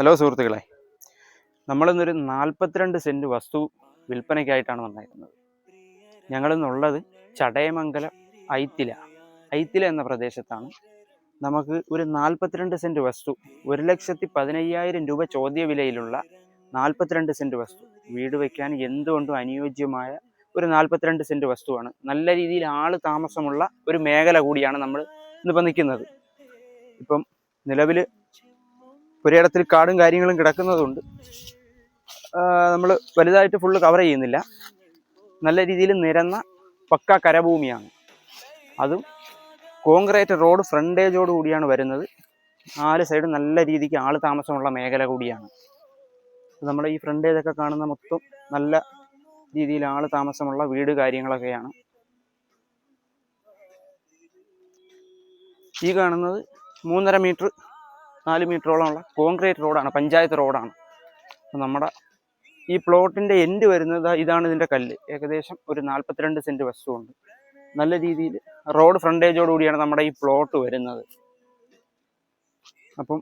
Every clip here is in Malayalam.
ഹലോ സുഹൃത്തുക്കളെ. നമ്മളിന്നൊരു നാൽപ്പത്തിരണ്ട് സെന്റ് വസ്തു വിൽപ്പനയ്ക്കായിട്ടാണ് വന്നിരിക്കുന്നത്. ഞങ്ങളിന്നുള്ളത് ചടയമംഗലം ഐത്തില. ഐത്തില എന്ന പ്രദേശത്താണ്. നമുക്ക് ഒരു നാൽപ്പത്തിരണ്ട് സെന്റ് വസ്തു ഒരു ലക്ഷത്തി പതിനയ്യായിരം രൂപ ചോദ്യ വിലയിലുള്ള നാൽപ്പത്തിരണ്ട് സെന്റ് വസ്തു. വീട് വയ്ക്കാൻ എന്തുകൊണ്ടും അനുയോജ്യമായ ഒരു നാൽപ്പത്തിരണ്ട് സെന്റ് വസ്തുവാണ്. നല്ല രീതിയിൽ ആൾ താമസമുള്ള ഒരു മേഖല കൂടിയാണ് നമ്മൾ ഇന്നിപ്പോൾ നിൽക്കുന്നത്. ഇപ്പം നിലവിൽ പുരയിടത്തിൽ കാടും കാര്യങ്ങളും കിടക്കുന്നതുകൊണ്ട് നമ്മൾ വലുതായിട്ട് ഫുള്ള് കവർ ചെയ്യുന്നില്ല. നല്ല രീതിയിൽ നിരന്ന പക്ക കരഭൂമിയാണ്. അതും കോൺക്രീറ്റ് റോഡ് ഫ്രണ്ടേജോട് കൂടിയാണ് വരുന്നത്. നാല് സൈഡ് നല്ല രീതിക്ക് ആൾ താമസമുള്ള മേഖല കൂടിയാണ്. നമ്മുടെ ഈ ഫ്രണ്ടേജൊക്കെ കാണുന്ന മൊത്തം നല്ല രീതിയിൽ ആൾ താമസമുള്ള വീട് കാര്യങ്ങളൊക്കെയാണ്. ഈ കാണുന്നത് മൂന്നര മീറ്റർ നാല് മീറ്ററോളമുള്ള കോൺക്രീറ്റ് റോഡാണ് പഞ്ചായത്ത് റോഡാണ് നമ്മുടെ ഈ പ്ലോട്ടിന്റെ എൻഡ് വരുന്നത് ഇതാണ് ഇതിന്റെ കല്ല്. ഏകദേശം ഒരു നാൽപ്പത്തിരണ്ട് സെന്റ് വസ്തുവുണ്ട്. നല്ല രീതിയിൽ റോഡ് ഫ്രണ്ടേജോടുകൂടിയാണ് നമ്മുടെ ഈ പ്ലോട്ട് വരുന്നത്. അപ്പം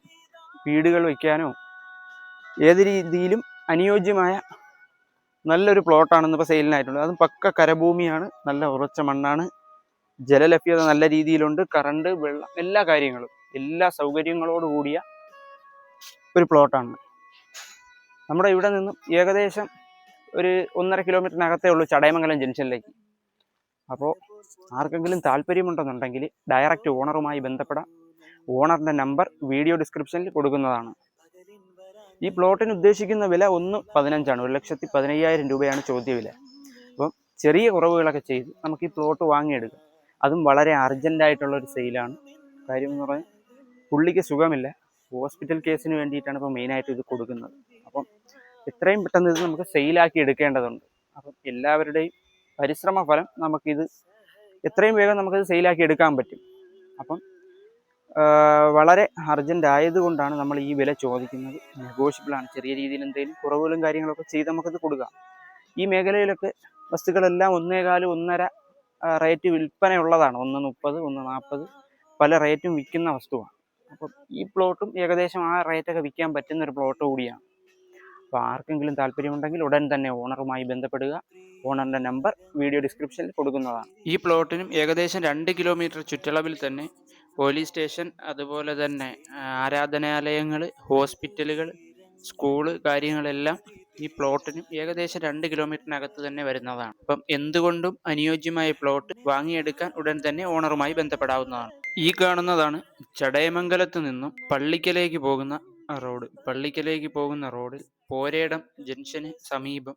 വീടുകൾ വയ്ക്കാനോ ഏത് രീതിയിലും അനുയോജ്യമായ നല്ലൊരു പ്ലോട്ടാണ് ഇപ്പോൾ സെയിലിനായിട്ടുണ്ട് അതും പക്ക കരഭൂമിയാണ് നല്ല ഉറച്ച മണ്ണാണ്. ജലലഭ്യത നല്ല രീതിയിലുണ്ട് കറണ്ട് വെള്ളം എല്ലാ കാര്യങ്ങളും. എല്ലാ സൗകര്യങ്ങളോട് കൂടിയ ഒരു പ്ലോട്ടാണ്. നമ്മുടെ ഇവിടെ നിന്നും ഏകദേശം ഒരു ഒന്നര കിലോമീറ്ററിനകത്തേ ഉള്ളൂ ചടയമംഗലം ജംഗ്ഷനിലേക്ക്. അപ്പോൾ ആർക്കെങ്കിലും താല്പര്യമുണ്ടെന്നുണ്ടെങ്കിൽ ഡയറക്റ്റ് ഓണറുമായി ബന്ധപ്പെടാം. ഓണറിന്റെ നമ്പർ വീഡിയോ ഡിസ്ക്രിപ്ഷനിൽ കൊടുക്കുന്നതാണ്. ഈ പ്ലോട്ടിന് ഉദ്ദേശിക്കുന്ന വില ഒന്ന് പതിനഞ്ചാണ്. ഒരു ലക്ഷത്തി പതിനയ്യായിരം രൂപയാണ് ചോദ്യ വില. അപ്പം ചെറിയ കുറവുകളൊക്കെ ചെയ്ത് നമുക്ക് ഈ പ്ലോട്ട് വാങ്ങിയെടുക്കാം. അതും വളരെ അർജന്റായിട്ടുള്ള ഒരു സെയിലാണ്. കാര്യം എന്ന് പറഞ്ഞാൽ പുള്ളിക്ക് സുഖമില്ല. ഹോസ്പിറ്റൽ കേസിന് വേണ്ടിയിട്ടാണ് ഇപ്പോൾ മെയിനായിട്ട് ഇത് കൊടുക്കുന്നത്. അപ്പം എത്രയും പെട്ടെന്ന് ഇത് നമുക്ക് സെയിലാക്കി എടുക്കേണ്ടതുണ്ട്. അപ്പം എല്ലാവരുടെയും പരിശ്രമ ഫലം നമുക്കിത് എത്രയും വേഗം നമുക്കിത് സെയിലാക്കി എടുക്കാൻ പറ്റും. അപ്പം വളരെ അർജന്റ് ആയതുകൊണ്ടാണ് നമ്മൾ ഈ വില ചോദിക്കുന്നത്. നെഗോഷ്യബിളാണ് ചെറിയ രീതിയിൽ എന്തെങ്കിലും കുറവുകളും കാര്യങ്ങളൊക്കെ ചെയ്ത് നമുക്കിത് കൊടുക്കാം. ഈ മേഖലയിലൊക്കെ വസ്തുക്കളെല്ലാം ഒന്നേകാൽ ഒന്നര റേറ്റ് വിൽപ്പനയുള്ളതാണ്. ഒന്ന് മുപ്പത് ഒന്ന് നാൽപ്പത് പല റേറ്റും വിൽക്കുന്ന വസ്തുവാണ്. അപ്പം ഈ പ്ലോട്ടും ഏകദേശം ആ റേറ്റൊക്കെ വിൽക്കാൻ പറ്റുന്ന ഒരു പ്ലോട്ട് കൂടിയാണ്. അപ്പോൾ ആർക്കെങ്കിലും താല്പര്യമുണ്ടെങ്കിൽ ഉടൻ തന്നെ ഓണറുമായി ബന്ധപ്പെടുക. ഓണറിന്റെ നമ്പർ വീഡിയോ ഡിസ്ക്രിപ്ഷനിൽ കൊടുക്കുന്നതാണ്. ഈ പ്ലോട്ടിനും ഏകദേശം രണ്ട് കിലോമീറ്റർ ചുറ്റളവിൽ തന്നെ പോലീസ് സ്റ്റേഷൻ അതുപോലെ തന്നെ ആരാധനാലയങ്ങൾ ഹോസ്പിറ്റലുകൾ സ്കൂൾ കാര്യങ്ങളെല്ലാം ഈ പ്ലോട്ടിനും ഏകദേശം രണ്ട് കിലോമീറ്ററിനകത്ത് തന്നെ വരുന്നതാണ്. അപ്പം എന്തുകൊണ്ടും അനുയോജ്യമായ പ്ലോട്ട് വാങ്ങിയെടുക്കാൻ ഉടൻ തന്നെ ഓണറുമായി ബന്ധപ്പെടാവുന്നതാണ്. ഈ കാണുന്നതാണ് ചടയമംഗലത്ത് നിന്നും പള്ളിക്കലേക്ക് പോകുന്ന റോഡ്. പള്ളിക്കലേക്ക് പോകുന്ന റോഡിൽ പോരേടം ജംഗ്ഷന് സമീപം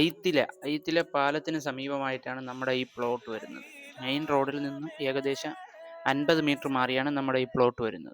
ഐത്തില ഐത്തില പാലത്തിന് സമീപമായിട്ടാണ് നമ്മുടെ ഈ പ്ലോട്ട് വരുന്നത്. മെയിൻ റോഡിൽ നിന്നും ഏകദേശം അൻപത് മീറ്റർ മാറിയാണ് നമ്മുടെ ഈ പ്ലോട്ട് വരുന്നത്.